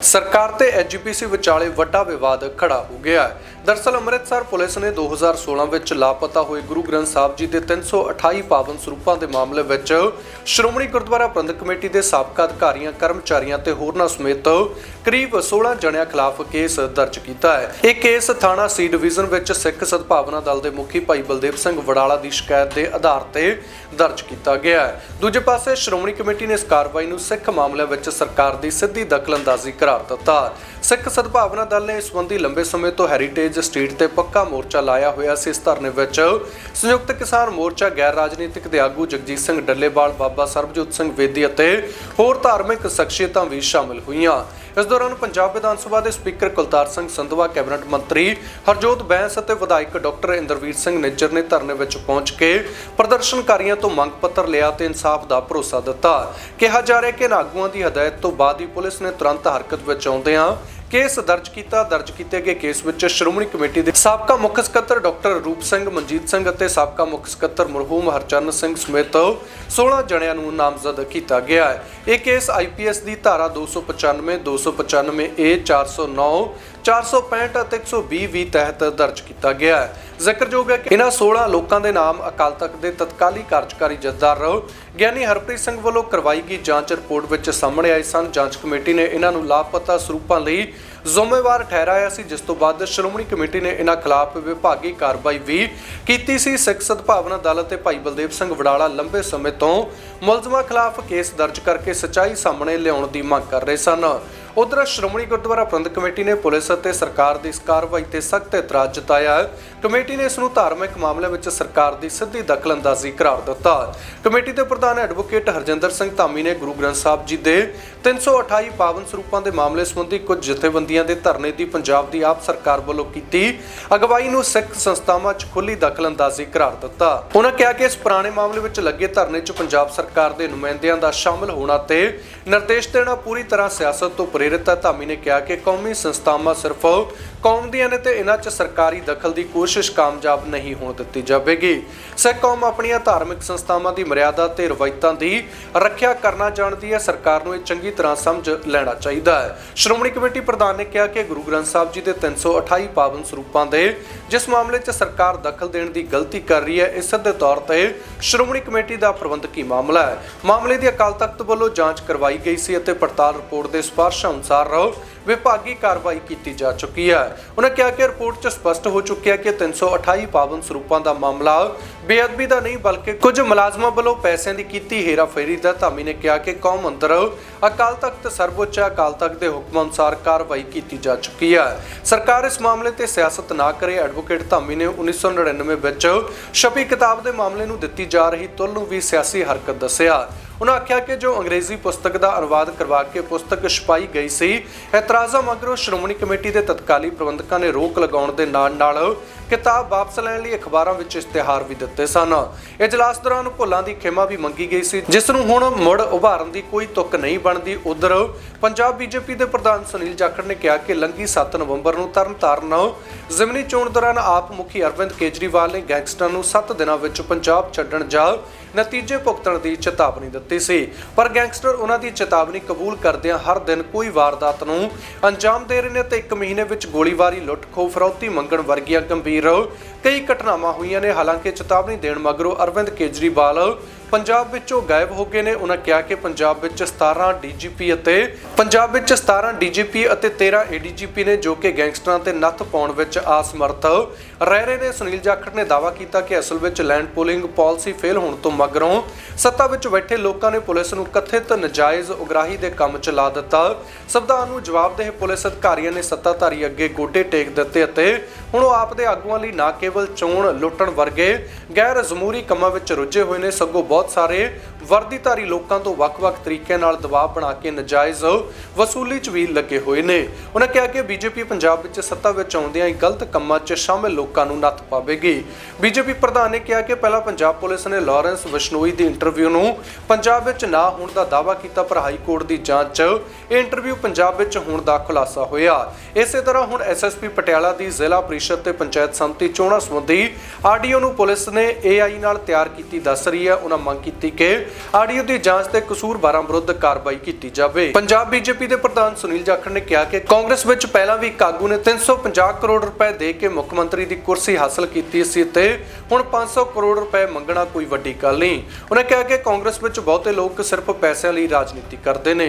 ਸਰਕਾਰ ਤੇ ਐਜੀਪੀਸੀ ਵਿਚਾਲੇ ਵੱਡਾ ਵਿਵਾਦ ਖੜਾ ਹੋ ਗਿਆ ਹੈ। ਦਰਸਲ ਅੰਮ੍ਰਿਤਸਰ ਪੁਲਿਸ ਨੇ 2016 ਵਿੱਚ ਲਾਪਤਾ ਹੋਏ ਗੁਰੂ ਗ੍ਰੰਥ ਸਾਹਿਬ ਜੀ ਦੇ 328 ਪਾਵਨ ਸਰੂਪਾਂ ਦੇ ਮਾਮਲੇ ਵਿੱਚ ਸ਼੍ਰੋਮਣੀ ਗੁਰਦੁਆਰਾ ਪ੍ਰਬੰਧਕ ਕਮੇਟੀ ਦੇ ਸਾਬਕਾ ਅਧਿਕਾਰੀਆਂ, ਕਰਮਚਾਰੀਆਂ ਤੇ ਹੋਰਨਾਂ ਸਮੇਤ ਕਰੀਬ 16 ਜਣਿਆਂ ਖਿਲਾਫ ਕੇਸ ਦਰਜ ਕੀਤਾ ਹੈ। ਇਹ ਕੇਸ ਥਾਣਾ ਸੀ ਡਿਵੀਜ਼ਨ ਵਿੱਚ ਸਿੱਖ ਸਦਭਾਵਨਾ ਦਲ ਦੇ ਮੁਖੀ ਭਾਈ ਬਲਦੇਵ ਸਿੰਘ ਵਡਾਲਾ ਦੀ ਸ਼ਿਕਾਇਤ ਦੇ ਆਧਾਰ ਤੇ ਦਰਜ ਕੀਤਾ ਗਿਆ ਹੈ। ਦੂਜੇ ਪਾਸੇ ਸ਼੍ਰੋਮਣੀ ਕਮੇਟੀ ਨੇ ਇਸ ਕਾਰਵਾਈ ਨੂੰ ਸਿੱਖ ਮਾਮਲਿਆਂ ਵਿੱਚ ਸਰਕਾਰ ਦੀ ਸਿੱਧੀ ਦਖਲਅੰਦਾਜ਼ੀ ਕਰਾਰ ਦਿੱਤਾ ਸਿੱਖ ਸਦਭਾਵਨਾ ਦਲ ਨੇ ਇਸ ਸੰਬੰਧੀ ਲੰਬੇ ਸਮੇਂ ਤੋਂ ਹੈਰੀਟੇਜ ਸਟਰੀਟ ਤੇ ਪੱਕਾ ਮੋਰਚਾ ਲਾਇਆ ਹੋਇਆ ਸੀ। ਇਸ ਧਰਨੇ ਵਿੱਚ ਸੰਯੁਕਤ ਕਿਸਾਨ ਮੋਰਚਾ, ਗੈਰ ਰਾਜਨੀਤਿਕ ਦੇ ਆਗੂ ਜਗਜੀਤ ਸਿੰਘ ਡੱਲੇਵਾਲ, ਬਾਬਾ ਸਰਬਜੋਤ ਸਿੰਘ ਵੇਦੀ ਅਤੇ ਹੋਰ ਧਾਰਮਿਕ ਸ਼ਖਸੀਅਤਾਂ ਵੀ ਸ਼ਾਮਲ ਹੋਈਆਂ। ਇਸ ਦੌਰਾਨ ਪੰਜਾਬ ਵਿਧਾਨ ਸਭਾ ਦੇ ਸਪੀਕਰ ਕੁਲਤਾਰ ਸਿੰਘ ਸੰਧਵਾ, ਕੈਬਨਿਟ ਮੰਤਰੀ ਹਰਜੋਤ ਬੈਂਸ ਅਤੇ ਵਿਧਾਇਕ ਡਾਕਟਰ ਇੰਦਰਵੀਰ ਸਿੰਘ ਨਿੱਜਰ ਨੇ ਧਰਨੇ ਵਿੱਚ ਪਹੁੰਚ ਕੇ ਪ੍ਰਦਰਸ਼ਨਕਾਰੀਆਂ ਤੋਂ ਮੰਗ ਪੱਤਰ ਲਿਆ ਤੇ ਇਨਸਾਫ ਦਾ ਭਰੋਸਾ ਦਿੱਤਾ। ਕਿਹਾ ਜਾ ਰਿਹਾ ਕਿ ਇਨ੍ਹਾਂ ਆਗੂਆਂ ਦੀ ਹਦਾਇਤ ਤੋਂ ਬਾਅਦ ਹੀ ਪੁਲਿਸ ਨੇ ਤੁਰੰਤ ਹਰਕਤ ਵਿੱਚ ਆਉਂਦਿਆਂ ਕੇਸ ਦਰਜ ਕੀਤਾ, ਦਰਜ ਕੀਤੇ ਗਏ ਕੇਸ ਵਿੱਚ ਸ਼੍ਰੋਮਣੀ ਕਮੇਟੀ ਦੇ ਸਾਬਕਾ ਮੁੱਖ ਸਕੱਤਰ ਡਾਕਟਰ ਰੂਪ ਸਿੰਘ, ਮਨਜੀਤ ਸਿੰਘ ਅਤੇ ਸਾਬਕਾ ਮੁੱਖ ਸਕੱਤਰ ਮਰਹੂਮ ਹਰਚਰਨ ਸਿੰਘ ਸਮੇਤ 16 ਜਣਿਆਂ ਨੂੰ ਨਾਮਜ਼ਦ ਕੀਤਾ ਗਿਆ ਹੈ। ਇਹ ਕੇਸ ਆਈਪੀਐਸ ਦੀ ਧਾਰਾ 295 295 ਏ 409 465 ਅਤੇ 120 ਵੀ ਤਹਿਤ ਦਰਜ ਕੀਤਾ ਗਿਆ ਹੈ। ਜ਼ਿਕਰਯੋਗ ਹੈ ਕਿ ਇਹਨਾਂ 16 ਲੋਕਾਂ ਦੇ ਨਾਮ ਅਕਾਲ ਤਖਤ ਦੇ ਤਤਕਾਲੀ ਕਾਰਜਕਾਰੀ ਜਥੇਦਾਰ ਗਿਆਨੀ ਹਰਪ੍ਰੀਤ ਸਿੰਘ ਵੱਲੋਂ ਕਰਵਾਈ ਗਈ ਜਾਂਚ ਰਿਪੋਰਟ ਵਿੱਚ ਸਾਹਮਣੇ ਆਏ ਸਨ। ਜਾਂਚ ਕਮੇਟੀ ਨੇ ਇਹਨਾਂ ਨੂੰ ਲਾਪਤਾ ਸਰੂਪਾਂ ਲਈ ਜ਼ਿੰਮੇਵਾਰ ਠਹਿਰਾਇਆ ਸੀ, ਜਿਸ ਤੋਂ ਬਾਅਦ ਸ਼੍ਰੋਮਣੀ ਕਮੇਟੀ ਨੇ ਇਹਨਾਂ ਖਿਲਾਫ ਵਿਭਾਗੀ ਕਾਰਵਾਈ ਵੀ ਕੀਤੀ ਸੀ। ਸਿੱਖ ਸਦਭਾਵਨਾ ਅਦਾਲਤ ਤੇ ਭਾਈ ਬਲਦੇਵ ਸਿੰਘ ਵਡਾਲਾ ਲੰਬੇ ਸਮੇਂ ਤੋਂ ਮੁਲਜ਼ਮਾਂ ਖਿਲਾਫ ਕੇਸ ਦਰਜ ਕਰਕੇ ਸਚਾਈ ਸਾਹਮਣੇ ਲਿਆਉਣ ਦੀ ਮੰਗ ਕਰ ਰਹੇ ਸਨ। ਉਧਰ ਸ਼੍ਰੋਮਣੀ ਗੁਰਦੁਆਰਾ ਪ੍ਰਬੰਧਕ ਕਮੇਟੀ ਨੇ ਪੁਲਿਸ ਅਤੇ ਸਰਕਾਰ ਦੀ ਇਸ ਕਾਰਵਾਈ ਤੇ ਸਖਤ ਇਤਰਾਜ਼ ਜਤਾਇਆ। ਹੈ ਕਮੇਟੀ ਨੇ ਇਸ ਨੂੰ ਧਾਰਮਿਕ ਮਾਮਲਿਆਂ ਵਿੱਚ ਸਰਕਾਰ ਦੀ ਸਿੱਧੀ ਦਖਲਅੰਦਾਜ਼ੀ ਕਰਾਰ ਦਿੱਤਾ। ਕਮੇਟੀ ਦੇ ਪ੍ਰਧਾਨ ਐਡਵੋਕੇਟ ਹਰਜਿੰਦਰ ਸਿੰਘ ਧਾਮੀ ਨੇ ਗੁਰੂ ਗ੍ਰੰਥ ਸਾਹਿਬ ਜੀ ਦੇ 328 ਪਾਵਨ ਸਰੂਪਾਂ ਦੇ ਮਾਮਲੇ ਸੰਬੰਧੀ ਕੁਝ ਜਥੇਬੰਦੀਆਂ ਦੇ ਧਰਨੇ ਦੀ ਪੰਜਾਬ ਦੀ ਆਪ ਸਰਕਾਰ ਵੱਲੋਂ ਕੀਤੀ ਅਗਵਾਈ ਨੂੰ ਸਿੱਖ ਸੰਸਥਾਵਾਂ 'ਚ ਖੁੱਲੀ ਦਖਲਅੰਦਾਜ਼ੀ ਕਰਾਰ ਦਿੱਤਾ। ਉਹਨਾਂ ਕਿਹਾ ਕਿ ਇਸ ਪੁਰਾਣੇ ਮਾਮਲੇ ਵਿੱਚ ਲੱਗੇ ਧਰਨੇ 'ਚ ਪੰਜਾਬ ਸਰਕਾਰ ਦੇ ਨੁਮਾਇੰਦਿਆਂ ਦਾ ਸ਼ਾਮਲ ਹੋਣਾ ਤੇ ਨਿਰਦੇਸ਼ ਦੇਣਾ ਪੂਰੀ ਤਰ੍ਹਾਂ ਸਿਆਸਤ ਤੋਂ ਪ੍ਰੇਰਿਤ ਹੈ। ਧਾਮੀ ਨੇ ਕਿਹਾ ਕਿ ਕੌਮੀ ਸੰਸਥਾਵਾਂ ਸਿਰਫ ਕੌਮ ਦੀਆਂ ਨੇ ਤੇ ਇਹਨਾਂ 'ਚ ਸਰਕਾਰੀ ਦਖਲ ਦੀ ਕੋਸ਼ਿਸ਼ ਕਾਮਯਾਬ ਨਹੀਂ ਹੋਣ ਦਿੱਤੀ ਜਾਵੇਗੀ। ਸਿੱਖ ਕੌਮ ਆਪਣੀਆਂ ਧਾਰਮਿਕ ਸੰਸਥਾਵਾਂ ਦੀ ਮਰਿਆਦਾ ਤੇ ਰਵਾਇਤਾਂ ਦੀ ਰੱਖਿਆ ਕਰਨਾ ਜਾਣਦੀ ਹੈ। ਸਰਕਾਰ ਨੂੰ ਇਹ ਚੰਗੀ ਤਰ੍ਹਾਂ ਸਮਝ ਲੈਣਾ ਚਾਹੀਦਾ ਹੈ। ਸ਼੍ਰੋਮਣੀ ਕਮੇਟੀ ਪ੍ਰਧਾਨ ਨੇ ਕਿਹਾ ਕਿ ਗੁਰੂ ਗ੍ਰੰਥ ਸਾਹਿਬ ਜੀ ਦੇ 328 ਪਾਵਨ ਸਰੂਪਾਂ ਦੇ ਜਿਸ ਮਾਮਲੇ 'ਚ ਸਰਕਾਰ ਦਖਲ ਦੇਣ ਦੀ ਗਲਤੀ ਕਰ ਰਹੀ ਹੈ, ਇਸ ਦੇ ਤੌਰ ਤੇ ਸ਼੍ਰੋਮਣੀ ਕਮੇਟੀ ਦਾ ਪ੍ਰਬੰਧਕੀ ਮਾਮਲਾ ਹੈ? ਮਾਮਲੇ ਦੀ ਅਕਾਲ ਤਖਤ ਵੱਲੋਂ ਜਾਂਚ ਕਰਵਾਈ ਗਈ ਸੀ ਅਤੇ ਪੜਤਾਲ ਰਿਪੋਰਟ ਦੇ ਸਿਫਾਰਸ਼ ਅਨੁਸਾਰ ਵਿਭਾਗੀ ਕਾਰਵਾਈ ਕੀਤੀ ਜਾ ਚੁੱਕੀ ਹੈ। ਉਹਨਾਂ ਕਿਹਾ ਕਿ ਰਿਪੋਰਟ 'ਚ ਸਪਸ਼ਟ ਹੋ ਚੁੱਕਿਆ ਕਿ 328 ਪਾਵਨ ਸਰੂਪਾਂ ਦਾ ਮਾਮਲਾ ਬੇਅਦਬੀ ਦਾ ਨਹੀਂ, ਬਲਕਿ ਕੁਝ ਮੁਲਾਜ਼ਮਾਂ ਵੱਲੋਂ ਪੈਸਿਆਂ ਦੀ ਕੀਤੀ ਹੇਰਾਫੇਰੀ ਦਾ ਧਾਮੀ ਨੇ ਕਿਹਾ ਕਿ ਕੌਮ ਅੰਦਰ ਅਕਾਲ ਤਖਤ ਸਰਵਉੱਚ ਅਕਾਲ ਤਖਤ ਦੇ ਹੁਕਮ ਅਨੁਸਾਰ ਕਾਰਵਾਈ ਕੀਤੀ ਜਾ ਚੁੱਕੀ ਹੈ। ਸਰਕਾਰ ਇਸ ਮਾਮਲੇ ਤੇ ਸਿਆਸਤ ਨਾ ਕਰੇ, ਐਡਵੋਕੇਟ ਧਾਮੀ ਨੇ 1999 ਵਿੱਚ ਛਪੀ ਕਿਤਾਬ ਦੇ ਮਾਮਲੇ ਨੂੰ ਦਿੱਤੀ ਜਾ ਰਹੀ ਤੁਲ ਨੂੰ ਵੀ ਸਿਆਸੀ ਹਰਕਤ ਦੱਸਿਆ। ਉਹਨਾਂ ਆਖਿਆ ਕਿ ਜੋ ਅੰਗਰੇਜ਼ੀ ਪੁਸਤਕ ਦਾ ਅਨੁਵਾਦ ਕਰਵਾ ਕੇ ਪੁਸਤਕ ਛਪਾਈ ਗਈ ਸੀ ਇਤਰਾਜ਼ਾਂ ਮਗਰੋਂ ਸ਼੍ਰੋਮਣੀ ਕਮੇਟੀ ਦੇ ਤਤਕਾਲੀ ਪ੍ਰਬੰਧਕਾਂ ਨੇ ਰੋਕ ਲਗਾਉਣ ਦੇ ਨਾਲ ਨਾਲ ਕਿਤਾਬ ਵਾਪਸ ਲੈਣ ਲਈ ਅਖਬਾਰਾਂ ਵਿੱਚ ਇਸ਼ਤਿਹਾਰ ਵੀ ਦਿੱਤੇ ਸਨ। ਇਜਲਾਸ ਦੌਰਾਨ ਭੁੱਲਾਂ ਦੀ ਖਿਮਾ ਵੀ ਮੰਗੀ ਗਈ ਸੀ, ਜਿਸ ਨੂੰ ਹੁਣ ਮੁੜ ਉਭਾਰਨ ਦੀ ਕੋਈ ਤੁਕ ਨਹੀਂ ਬਣਦੀ। ਉਧਰ ਪੰਜਾਬ ਬੀਜੇਪੀ ਦੇ ਪ੍ਰਧਾਨ ਸੁਨੀਲ ਜਾਖੜ ਨੇ ਕਿਹਾ ਕਿ ਲੰਗੀ 7 ਨਵੰਬਰ ਨੂੰ ਤਰਨਤਾਰਨ ਜ਼ਿਮਨੀ ਚੋਣ ਦੌਰਾਨ ਆਪ ਮੁਖੀ ਅਰਵਿੰਦ ਕੇਜਰੀਵਾਲ ਨੇ ਗੈਂਗਸਟਰਾਂ ਨੂੰ 7 ਦਿਨਾਂ ਵਿੱਚ ਪੰਜਾਬ ਛੱਡਣ ਜਾਂ ਨਤੀਜੇ ਭੁਗਤਣ ਦੀ ਚੇਤਾਵਨੀ ਦਿੱਤੀ। ਸੀ। ਪਰ ਗੈਂਗਸਟਰ ਉਹਨਾਂ ਦੀ ਚੇਤਾਵਨੀ ਕਬੂਲ ਕਰਦਿਆਂ ਹਰ ਦਿਨ ਕੋਈ ਵਾਰਦਾਤ ਨੂੰ ਅੰਜਾਮ ਦੇ ਰਹੇ ਨੇ ਤੇ 1 ਮਹੀਨੇ ਵਿੱਚ ਗੋਲੀਬਾਰੀ ਲੁੱਟ ਖੋਹ ਫਰੌਤੀ ਮੰਗਣ ਵਰਗੀਆਂ ਗੰਭੀਰ ਕਈ ਘਟਨਾਵਾਂ ਹੋਈਆਂ ਨੇ, ਹਾਲਾਂਕਿ ਚੇਤਾਵਨੀ ਦੇਣ ਮਗਰੋਂ ਅਰਵਿੰਦ ਕੇਜਰੀਵਾਲ ਪੰਜਾਬ ਵਿੱਚੋਂ ਗਾਇਬ ਹੋ ਗਏ ਨੇ। ਉਹਨਾਂ ਕਿਹਾ ਕਿ ਪੰਜਾਬ ਵਿੱਚ 17 ਡੀਜੀਪੀ ਅਤੇ ਪੰਜਾਬ ਵਿੱਚ 17 ਡੀਜੀਪੀ ਅਤੇ 13 ਏਡੀਜੀਪੀ ਨੇ, ਜੋ ਕਿ ਗੈਂਗਸਟਰਾਂ ਤੇ ਨੱਥ ਪਾਉਣ ਵਿੱਚ ਅਸਮਰਥ ਰਹਿ ਰਹੇ ਨੇ। ਸੁਨੀਲ ਜਾਖੜ ਨੇ ਦਾਅਵਾ ਕੀਤਾ ਕਿ ਅਸਲ ਵਿੱਚ ਲੈਂਡ ਪੂਲਿੰਗ ਪਾਲਿਸੀ ਫੇਲ ਹੋਣ ਤੋਂ ਮਗਰੋਂ ਸੱਤਾ ਵਿੱਚ ਬੈਠੇ ਲੋਕਾਂ ਨੇ ਪੁਲਿਸ ਨੂੰ ਕਥਿਤ ਨਜਾਇਜ਼ ਉਗਰਾਹੀ ਦੇ ਕੰਮ ਚਲਾ ਦਿੱਤਾ। ਸੰਵਿਧਾਨ ਨੂੰ ਜਵਾਬਦੇਹ ਪੁਲਿਸ ਅਧਿਕਾਰੀਆਂ ਨੇ ਸੱਤਾਧਾਰੀ ਅੱਗੇ ਗੋਡੇ ਟੇਕ ਦਿੱਤੇ ਅਤੇ ਹੁਣ ਉਹ ਆਪ ਦੇ ਆਗੂਆਂ ਲਈ ਨਾ ਕੇਵਲ ਚੋਣ ਲੁੱਟਣ ਵਰਗੇ ਗੈਰ ਜ਼ਮੂਰੀ ਕੰਮਾਂ ਵਿੱਚ ਰੁੱਝੇ ਹੋਏ ਨੇ। ਸਗੋਂ ਬਹੁਤ ਸਾਰੇ ਵਰਦੀਧਾਰੀ ਲੋਕਾਂ ਤੋਂ ਵੱਖ-ਵੱਖ ਤਰੀਕਿਆਂ ਨਾਲ ਦਬਾਅ ਬਣਾ ਕੇ ਨਜਾਇਜ਼ ਵਸੂਲੀ 'ਚ ਵੀ ਲੱਗੇ ਹੋਏ ਨੇ। ਉਹਨਾਂ ਕਿਹਾ ਕਿ ਬੀਜੇਪੀ ਪੰਜਾਬ ਵਿੱਚ ਸੱਤਾ ਵਿੱਚ ਆਉਂਦਿਆਂ ਹੀ ਗਲਤ ਕੰਮਾਂ 'ਚ ਸ਼ਾਮਿਲ ਲੋਕਾਂ ਨੂੰ ਨੱਥ ਪਾਵੇਗੀ। ਬੀਜੇਪੀ ਪ੍ਰਧਾਨ ਨੇ ਕਿਹਾ ਕਿ ਪਹਿਲਾਂ ਪੰਜਾਬ ਪੁਲਿਸ ਨੇ ਲਾਰੈਂਸ ਵਿਸ਼ਨੋਈ ਦੀ ਇੰਟਰਵਿਊ ਨੂੰ ਪੰਜਾਬ ਵਿੱਚ ਨਾ ਹੋਣ ਦਾ ਦਾਅਵਾ ਕੀਤਾ, ਪਰ ਹਾਈ ਕੋਰਟ ਦੀ ਜਾਂਚ 'ਚ ਇਹ ਇੰਟਰਵਿਊ ਪੰਜਾਬ ਵਿੱਚ ਹੋਣ ਦਾ ਖੁਲਾਸਾ ਹੋਇਆ। ਇਸੇ ਤਰ੍ਹਾਂ ਹੁਣ ਐਸਐਸਪੀ ਪਟਿਆਲਾ ਦੀ ਜ਼ਿਲ੍ਹਾ ਪ੍ਰੀਸ਼ਦ ਤੇ ਪੰਚਾਇਤ ਸੰਮਤੀ ਚੋਣਾਂ ਸੰਬੰਧੀ ਆਰਡੀਓ ਨੂੰ ਪੁਲਿਸ ਨੇ ਏਆਈ ਨਾਲ ਤਿਆਰ ਕੀਤੀ ਦੱਸ ਰਹੀ ਹੈ। ਉਹਨਾਂ ਮੰਗ ਕੀਤੀ ਕਿ ਆਡੀਓ ਦੀ ਜਾਂਚ ਤੇ ਕਸੂਰਵਾਰਾਂ ਵਿਰੁੱਧ ਕਾਰਵਾਈ ਕੀਤੀ ਜਾਵੇ। ਪੰਜਾਬ ਬੀਜੇਪੀ ਦੇ ਪ੍ਰਧਾਨ ਸੁਨੀਲ ਜਾਖੜ ਨੇ ਕਿਹਾ ਕਿ ਕਾਂਗਰਸ ਵਿੱਚ ਪਹਿਲਾਂ ਵੀ ਇੱਕ ਆਗੂ ਨੇ 350 ਕਰੋੜ ਰੁਪਏ ਦੇ ਕੇ ਮੁੱਖ ਮੰਤਰੀ ਦੀ ਕੁਰਸੀ ਹਾਸਲ ਕੀਤੀ ਸੀ ਤੇ ਹੁਣ 500 ਕਰੋੜ ਰੁਪਏ ਮੰਗਣਾ ਕੋਈ ਵੱਡੀ ਗੱਲ ਨਹੀਂ। ਉਹਨਾਂ ਕਿਹਾ ਕਿ ਕਾਂਗਰਸ ਵਿੱਚ ਬਹੁਤੇ ਲੋਕ ਸਿਰਫ ਪੈਸਿਆਂ ਲਈ ਰਾਜਨੀਤੀ ਕਰਦੇ ਨੇ।